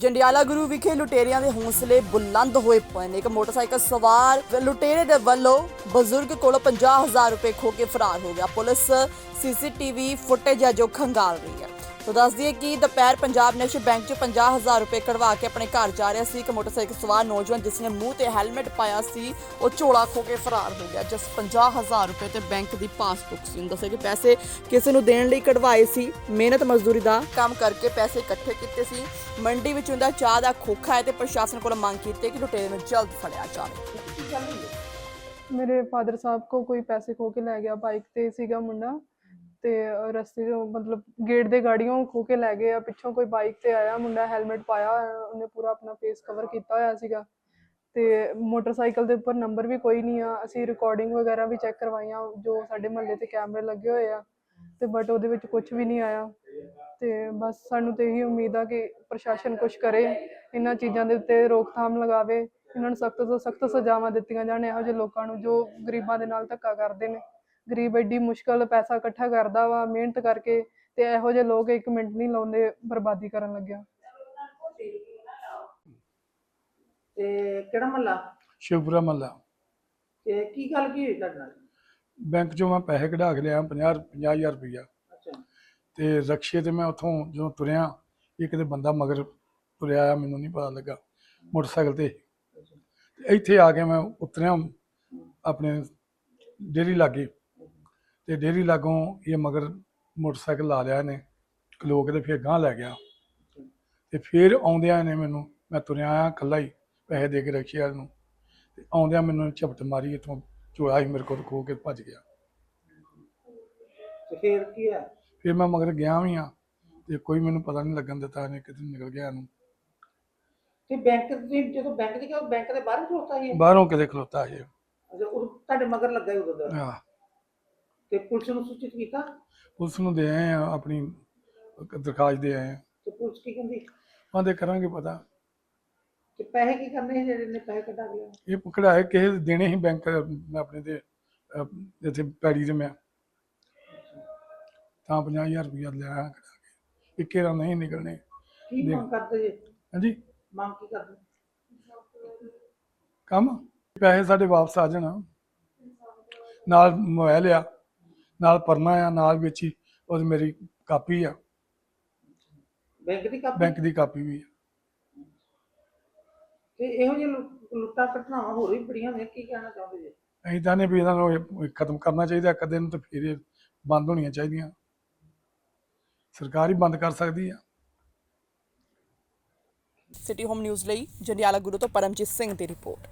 ਜੰਡਿਆਲਾ ਗੁਰੂ ਵਿਖੇ ਲੁਟੇਰਿਆਂ ਦੇ ਹੌਸਲੇ ਬੁਲੰਦ ਹੋਏ ਪਏ ਨੇ। ਇੱਕ ਮੋਟਰਸਾਈਕਲ ਸਵਾਰ ਲੁਟੇਰੇ ਦੇ ਵੱਲੋਂ ਬਜ਼ੁਰਗ ਕੋਲੋਂ 50000 ਰੁਪਏ ਖੋ ਕੇ ਫਰਾਰ ਹੋ ਗਿਆ। ਪੁਲਿਸ ਸੀਸੀਟੀਵੀ ਫੁਟੇਜ ਹੈ ਜੋ ਖੰਗਾਲ ਰਹੀ ਤਾਂ ਦੱਸ ਦਈਏ ਕਿ ਦੁਪਹਿਰ ਪੰਜਾਬ ਨੈਸ਼ਨਲ ਬੈਂਕ 'ਚ 50000 ਰੁਪਏ ਕਢਵਾ ਕੇ ਆਪਣੇ ਘਰ ਜਾ ਰਿਹਾ ਸੀ। ਇੱਕ ਮੋਟਰਸਾਈਕਲ ਸਵਾਰ ਨੌਜਵਾਨ ਜਿਸ ਨੇ ਮੂੰਹ ਤੇ ਹੈਲਮਟ ਪਾਇਆ ਸੀ, ਉਹ ਝੋਲਾ ਖੋ ਕੇ ਫਰਾਰ ਹੋ ਗਿਆ। ਜਿਸ 50000 ਰੁਪਏ ਤੇ ਬੈਂਕ ਦੀ ਪਾਸਬੁੱਕ ਸੀ। ਉਹਨੂੰ ਦੱਸਿਆ ਕਿ ਪੈਸੇ ਕਿਸੇ ਨੂੰ ਦੇਣ ਲਈ ਕਢਵਾਏ ਸੀ। ਮਿਹਨਤ ਮਜ਼ਦੂਰੀ ਦਾ ਕੰਮ ਕਰਕੇ ਪੈਸੇ ਇਕੱਠੇ ਕੀਤੇ ਸੀ। ਮੰਡੀ ਵਿੱਚ ਉਹਦਾ ਚਾਹ ਦਾ ਖੋਖਾ ਹੈ ਤੇ ਪ੍ਰਸ਼ਾਸਨ ਕੋਲ ਮੰਗ ਕੀਤੀ ਕਿ ਲੁਟੇਰੇ ਨੂੰ ਜਲਦ ਫੜਿਆ ਜਾਵੇ। ਮੇਰੇ ਫਾਦਰ ਸਾਹਿਬ ਕੋ ਕੋਈ ਪੈਸੇ ਖੋ ਕੇ ਲੈ ਗਿਆ ਬਾਈਕ ਤੇ ਸੀਗਾ ਮੁੰਡਾ। ਤੇ ਰਸਤੇ 'ਚੋਂ ਮਤਲਬ ਗੇਟ ਦੇ ਗਾੜੀਆਂ ਖੋ ਕੇ ਲੈ ਗਏ ਆ ਪਿੱਛੋਂ ਕੋਈ ਬਾਈਕ ਤੇ ਆਇਆ ਮੁੰਡਾ ਹੈਲਮਟ ਪਾਇਆ ਹੋਇਆ, ਉਹਨੇ ਪੂਰਾ ਆਪਣਾ ਫੇਸ ਕਵਰ ਕੀਤਾ ਹੋਇਆ ਸੀਗਾ। ਤੇ ਮੋਟਰਸਾਈਕਲ ਦੇ ਉੱਪਰ ਨੰਬਰ ਵੀ ਕੋਈ ਨਹੀਂ ਆ ਅਸੀਂ ਰਿਕਾਰਡਿੰਗ ਵਗੈਰਾ ਵੀ ਚੈੱਕ ਕਰਵਾਈਆਂ ਜੋ ਸਾਡੇ ਮਹੱਲੇ ਤੇ ਕੈਮਰੇ ਲੱਗੇ ਹੋਏ ਆ ਤੇ ਬਟ ਉਹਦੇ ਵਿੱਚ ਕੁਝ ਵੀ ਨਹੀਂ ਆਇਆ। ਤੇ ਬਸ ਸਾਨੂੰ ਤੇ ਇਹੀ ਉਮੀਦ ਆ ਕਿ ਪ੍ਰਸ਼ਾਸਨ ਕੁਝ ਕਰੇ ਇਹਨਾਂ ਚੀਜ਼ਾਂ ਦੇ ਉੱਤੇ ਰੋਕਥਾਮ ਲਗਾਵੇ ਇਹਨਾਂ ਨੂੰ ਸਖਤ ਤੋਂ ਸਖਤ ਸਜ਼ਾਵਾਂ ਦਿੱਤੀਆਂ ਜਾਣ ਇਹੋ ਜਿਹੇ ਲੋਕਾਂ ਨੂੰ ਜੋ ਗਰੀਬਾਂ ਦੇ ਨਾਲ ਧੱਕਾ ਕਰਦੇ ਨੇ। ਗਰੀਬ ਐਡੀ ਮੁਸ਼ਕਲ ਪੈਸਾ ਇਕੱਠਾ ਕਰਦਾ ਵਾ ਮਿਹਨਤ ਕਰਕੇ ਤੇ ਇਹੋ ਜਿਹੇ ਲੋਕ ਇੱਕ ਮਿੰਟ ਨਹੀਂ ਲਾਉਂਦੇ ਬਰਬਾਦੀ ਕਰਨ ਲੱਗਿਆ। ਤੇ ਕਿਹੜਾ ਮਹੱਲਾ? ਸ਼ਿਵਪੁਰਾ ਮਹੱਲਾ। ਤੇ ਕੀ ਗੱਲ ਕੀ ਹੋਈ ਤੁਹਾਡੇ ਨਾਲ? ਬੈਂਕ ਚੋਂ ਮੈਂ ਪੈਸੇ ਕਢਾ ਕੇ ਲਿਆ 50 50000 ਰੁਪਈਆ। ਅੱਛਾ। ਤੇ ਰਕਸ਼ੇ ਤੇ ਮੈਂ ਉੱਥੋਂ ਜਦੋਂ ਤੁਰਿਆ ਇੱਕ ਤੇ ਬੰਦਾ ਮਗਰ ਤੁਰਿਆ ਆਇਆ ਮੈਨੂੰ ਨਹੀਂ ਪਤਾ ਲੱਗਾ ਮੋਟਰਸਾਈਕਲ ਤੇ। ਤੇ ਇੱਥੇ ਆ ਕੇ ਮੈਂ ਉਤਰਿਆ ਆਪਣੇ ਡੇਰੀ ਲਾਗੇ। ਤੇ ਡੇਰੀ ਲਾਗੋਂ ਇਹ ਮਗਰ ਮੋਟਰਸਾਈਕਲ ਲਾ ਲਿਆ ਇਹਨੇ ਖਲੋ ਕੇ ਤੇ ਫਿਰ ਗਾਂਹ ਲੈ ਗਿਆ। ਤੇ ਫਿਰ ਆਉਂਦਿਆਂ ਨੇ ਮੈਨੂੰ ਮੈਂ ਤੁਰਿਆ ਆਇਆ ਇਕੱਲਾ ਹੀ ਪੈਸੇ ਦੇ ਕੇ ਰਕਸ਼ੇ ਵਾਲੇ ਨੂੰ ਤੇ ਆਉਂਦਿਆਂ ਮੈਨੂੰ ਝਪਟ ਮਾਰੀ ਇੱਥੋਂ ਚੋਲਾ ਹੀ ਮੇਰੇ ਕੋਲ ਖੋ ਕੇ ਭੱਜ ਗਿਆ। ਤੇ ਫੇਰ ਕੀ ਹੈ ਫਿਰ ਮੈਂ ਮਗਰ ਗਿਆ ਵੀ ਆ ਤੇ ਕੋਈ ਮੈਨੂੰ ਪਤਾ ਨਹੀਂ ਲੱਗਣ ਦਿੱਤਾ ਇਹਨੇ ਕਿਤੇ ਨਿਕਲ ਗਿਆ ਇਹਨੂੰ। ਤੇ ਬੈਂਕ ਦੇ ਜਦੋਂ ਬੈਂਕ ਦੇ ਗਿਆ ਬੈਂਕ ਦੇ ਬਾਹਰ ਖਲੋਤਾ ਸੀ ਬਾਹਰੋਂ ਕਿਤੇ ਖਲੋਤਾ ਇਹ। ਅੱਛਾ ਉਹ ਤੁਹਾਡੇ ਮਗਰ ਲੱਗਾ ਹੀ ਉਦੋਂ ਦਾ? ਆ ਤੇ ਪੁਲਿਸ ਨੂੰ ਸੂਚਿਤ ਕੀਤਾ? ਪੁਲਿਸ ਨੂੰ ਦੇ ਆਏ ਆ ਆਪਣੀ ਦਰਖਾਸਤ ਦੇ ਆਏ ਆ। ਤੇ ਪੁਲਿਸ ਕੀ ਕਹਿੰਦੀ? ਆਂਦੇ ਕਰਾਂਗੇ ਪਤਾ। ਤੇ ਪੈਸੇ ਕੀ ਕਰਨੇ ਸੀ ਜਿਹੜੇ ਨੇ ਪੈਸੇ ਕਢਾ ਲਿਆ ਇਹ ਪਕੜਾਏ ਕਿਸੇ ਦੇ ਦੇਣੇ ਸੀ ਬੈਂਕ ਆਪਣੇ ਤੇ ਅਹ, ਇੱਥੇ ਪੈੜੀ ਤੇ ਮੈਂ। ਤਾਂ 50000 ਰੁਪਇਆ ਲਿਆ ਕਢਾ ਕੇ। ਇੱਕੇ ਦਾ ਨਹੀਂ ਨਿਕਲਣੇ। ਕੀ ਦੇਖ। ਮੰਗ ਕਰਦੇ ਜੇ? ਹਾਂਜੀ? ਮੰਗ ਕੀ ਕਰਦੇ? ਕੰਮ? ਪੈਸੇ ਸਾਡੇ ਵਾਪਸ ਆ ਜਾਣ। ਨਾਲ ਮੋਬਾਈਲ ਆ। ਨਾਲ ਪਰਨਾ ਆ ਨਾਲ ਵਿੱਚ ਹੀ ਉਹ ਮੇਰੀ ਕਾਪੀ ਆ। ਬੈਂਕ ਦੀ ਕਾਪੀ? ਬੈਂਕ ਦੀ ਕਾਪੀ ਵੀ ਆ। ਤੇ ਇਹੋ ਜਿਹੇ ਲੁੱਟਾਂ ਘਟਨਾਵਾਂ ਹੋਰ ਵੀ ਬੜੀਆਂ ਨੇ ਕੀ ਕਹਿਣਾ ਚਾਹੁੰਦੇ ਜੇ? ਅਸੀਂ ਤਾਂ ਨੇ ਵੀ ਇਹਨਾਂ ਨੂੰ ਇਹ ਖਤਮ ਕਰਨਾ ਚਾਹੀਦਾ ਇੱਕ ਦਿਨ ਤੇ ਫਿਰ ਇਹ ਬੰਦ ਹੋਣੀਆਂ ਚਾਹੀਦੀਆਂ। ਸਰਕਾਰ ਹੀ ਬੰਦ ਕਰ ਸਕਦੀ ਆ। ਸਿਟੀ ਹੋਮ ਨਿਊਜ਼ ਲਈ ਜੰਡਿਆਲਾ ਗੁਰੂ ਤੋਂ ਪਰਮਜੀਤ ਸਿੰਘ ਦੀ ਰਿਪੋਰਟ।